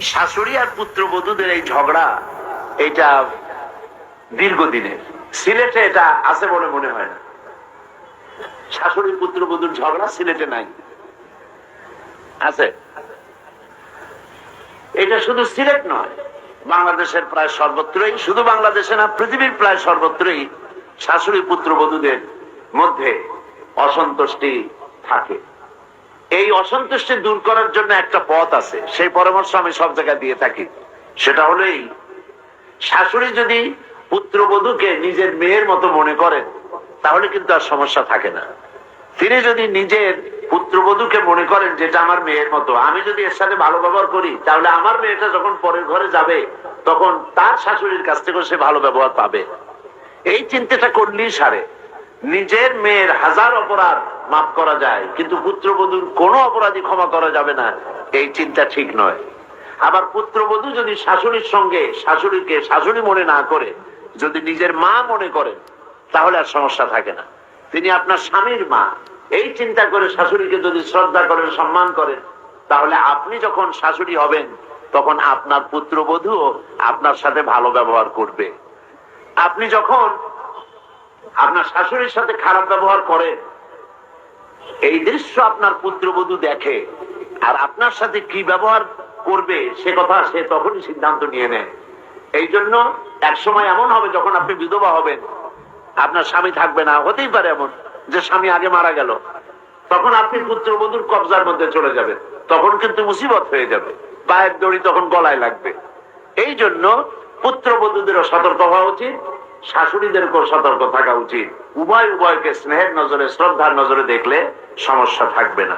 শাশুড়ি আর পুত্রবধূদের এই ঝগড়া এটা দীর্ঘদিনের। সিলেটে এটা আছে বলে মনে হয় না। শাশুড়ি, পুত্রবধূর ঝগড়া সিলেটে নাই। আছে। এটা শুধু সিলেট নয়, বাংলাদেশের প্রায় সর্বত্রই, শুধু বাংলাদেশে না, পৃথিবীর প্রায় সর্বত্রই শাশুড়ি, পুত্রবধূদের মধ্যে অসন্তুষ্টি থাকে। এই অসন্তুষ্টি দূর করার জন্য একটা পথ আছে। সেই পরামর্শ আমি সব জায়গায় দিয়ে থাকি। সেটা হলো এই। শাশুড়ি যদি পুত্রবধূকে নিজের মেয়ের মতো মনে করেন, তাহলে কিন্তু আর সমস্যা থাকে না। তিনি যদি নিজের পুত্রবধূকে মনে করেন, যেটা আমার মেয়ের মতো, আমি যদি এর সাথে ভালো ব্যবহার করি, তাহলে আমার মেয়েটা যখন পরের ঘরে যাবে, তখন তার শাশুড়ির কাছ থেকে সে ভালো ব্যবহার পাবে। এই চিন্তাটা করলেই সারে। নিজের মেয়ের হাজার অপরাধ মাফ করা যায়, কিন্তু পুত্রবধূর কোনো অপরাধী ক্ষমা করা যাবে না। এই চিন্তা ঠিক নয়। আবার পুত্রবধূ যদি শাশুড়ির সঙ্গে শাশুড়িকে শাশুড়ি মনে না করে, যদি নিজের মা মনে করেন তাহলে আর সমস্যা থাকে না। তিনি আপনার স্বামীর মা। এই চিন্তা করে শাশুড়িকে যদি শ্রদ্ধা করেন, সম্মান করেন, তাহলে আপনি যখন শাশুড়ি হবেন, তখন আপনার পুত্রবধূও আপনার সাথে ভালো ব্যবহার করবে। আপনি যখন আপনার শাশুড়ির সাথে খারাপ ব্যবহার করেন এই দৃশ্য আপনার পুত্রবধূ দেখে, আর আপনার সাথে কি ব্যবহার করবে সে কথা সে তখনই সিদ্ধান্ত নিয়ে নেয়। এই জন্য এক সময় এমন হবে যখন আপনি বিধবা হবেন। আপনার স্বামী থাকবে না, হতেই পারে এমন যে স্বামী আগে মারা গেল। তখন আপনি পুত্রবধূর কবজার মধ্যে চলে যাবেন। তখন কিন্তু মুসিবত হয়ে যাবে। পায়ের দড়ি তখন গলায় লাগবে। এই জন্য পুত্রবধূদেরও সতর্ক হওয়া উচিত। শাশুড়িদেরকেও সতর্ক থাকা উচিত। উভয় উভয়কে স্নেহের নজরে শ্রদ্ধার নজরে দেখলে সমস্যা থাকবে না।